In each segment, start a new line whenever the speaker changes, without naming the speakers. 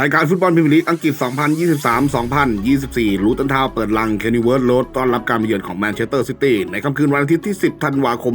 รายการฟุตบอลพรีเมียร์ลีกอังกฤษ 2023-2024 ลูตันทาวเปิดลัง เคนนิเวิร์ดโรดต้อนรับการมาเยือนของแมนเชสเตอร์ซิตี้ ในค่ำคืนวันอาทิตย์ที่ 10 ธันวาคม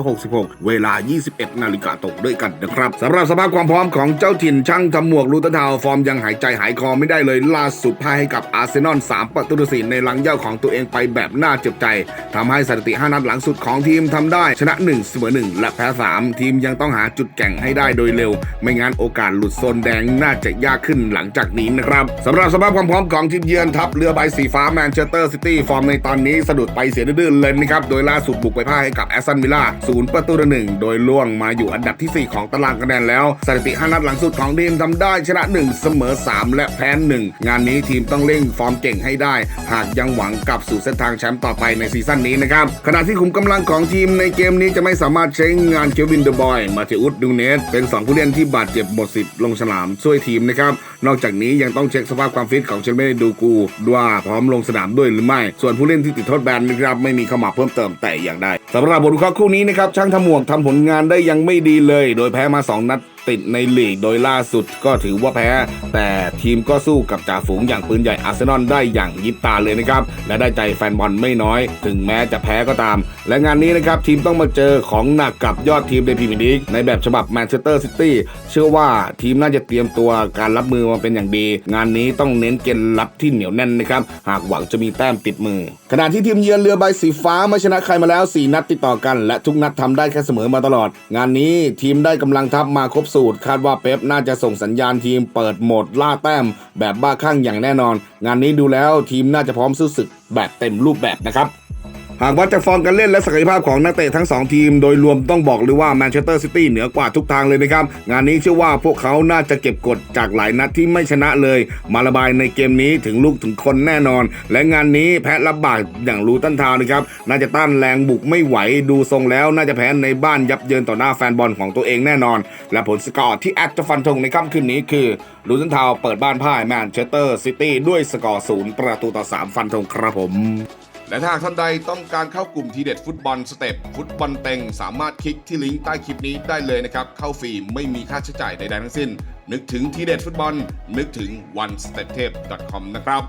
2566 เวลา 21 นาฬิกาตกด้วยกันนะครับสำหรับสภาพความพร้อมของเจ้าถิ่นช่างทำหมวกลูตันทาวฟอร์มยังหายใจหายคอไม่ได้เลยล่าสุดพ่ายให้กับอาร์เซนอล 3 ประตูต่อ4ในหลังเย่าของตัวเองไปแบบน่าเจ็บใจทำให้สถิติ 5 นัดหลังสุดของทีมทำได้ชนะ 1 เสมอ 1 และแพ้ 3 ทีมยังต้องหาจุดแข่งให้ได้โดยเร็ว ไม่งั้นโอกาสหลุดโซนแดงน่าจะยากขึ้นหลังจากนี้นะครับสำหรับสภาพความพร้อมของทีมเยือนทัพเรือใบสีฟ้าแมนเชสเตอร์ซิตี้ฟอร์มในตอนนี้สะดุดไปเสียดื้อเลยนะครับโดยล่าสุดบุกไปพ่ายให้กับแอสตันวิลล่าศูนย์ประตูต่อหนึ่งโดยล่วงมาอยู่อันดับที่ 4 ของตารางคะแนนแล้วสถิติ5นัดหลังสุดของทีมทำได้ชนะ 1 เสมอ 3 และแพ้1งานนี้ทีมต้องเร่งฟอร์มเก่งให้ได้ หากยังหวังกลับสู่เส้นทางแชมป์ต่อไปในซีซั่นนี้นะครับขณะที่ขุมกำลังของทีมในเกมนี้จะไม่สามารถใช้งานเควินเดอะบอยมาเทอุสดูเนสเป็น 2 ผู้เล่นที่บาดเจ็บหมดสิทธิ์ลงสนามช่วยทีมนะครับนอกจากนี้ยังต้องเช็คสภาพความฟิตของเชลเมดูกูว่าพร้อมลงสนามด้วยหรือไม่ ส่วนผู้เล่นที่ติดโทษแบนนะครับไม่มีเข้ามาเพิ่มเติมแต่อย่างใดสำหรับบทวิเคราะห์คู่นี้นะครับช่างทำหมวกทำผลงานได้ยังไม่ดีเลย โดยแพ้มา 2 นัด ติดในลีกโดยล่าสุดก็ถือว่าแพ้ แต่ทีมก็สู้กับจ่าฝูงอย่างปืนใหญ่อาร์เซนอลได้อย่างยิบตาเลยนะครับ และได้ใจแฟนบอลไม่น้อย ถึงแม้จะแพ้ก็ตาม และงานนี้นะครับทีมต้องมาเจอของหนักกับยอดทีมในพรีเมียร์ลีกในแบบฉบับแมนเชสเตอร์ซิตี้เชื่อว่าทีมน่าจะเตรียมตัวการรับมือมาเป็นอย่างดี งานนี้ต้องเน้นเกมรับที่เหนียวแน่นนะครับหากหวังจะมีแต้มติดมือ ขณะที่ทีมเยือนเรือใบสีฟ้าไม่ชนะใครมาแล้ว 4 นัดติดต่อกัน และทุกนัดทำได้แค่เสมอมาตลอด งานนี้ทีมได้กำลังทัพมาครบสูตร คาดว่าเป๊ปน่าจะส่งสัญญาณทีมเปิดโหมดล่าแต้มแบบบ้าคลั่งอย่างแน่นอน งานนี้ดูแล้วทีมน่าจะพร้อมสู้ศึกแบบเต็มรูปแบบนะครับ หากวัดจากฟอร์มการเล่นและศักยภาพของนักเตะทั้ง 2 ทีม โดยรวมต้องบอกเลยว่าแมนเชสเตอร์ซิตี้เหนือกว่าทุกทางเลยนะครับ งานนี้เชื่อว่าพวกเขาน่าจะเก็บกดจากหลายนัดที่ไม่ชนะเลย มาระบายในเกมนี้ถึงลูกถึงคนแน่นอน และงานนี้แพ้รับบาดอย่างรูตันทาวนะครับ น่าจะต้านแรงบุกไม่ไหวดูทรงแล้วน่าจะแพ้ในบ้านยับเยินต่อหน้าแฟนบอลของตัวเองแน่นอน และผลสกอร์ที่แอดจะฟันธงในค่ำคืนนี้คือรูตันทาวเปิดบ้านพ่ายแมนเชสเตอร์ซิตี้ด้วยสกอร์ศูนย์ประตูต่อสามฟันธงครับผม และถ้าหากท่านใดต้องการเข้ากลุ่มทีเด็ดฟุตบอลสเต็ปฟุตบอลเต็ง สามารถคลิกที่ลิงก์ใต้คลิปนี้ได้เลยนะครับ เข้าฟรีไม่มีค่าใช้จ่ายใดๆทั้งสิ้น นึกถึงทีเด็ดฟุตบอล นึกถึง one step tape com นะครับ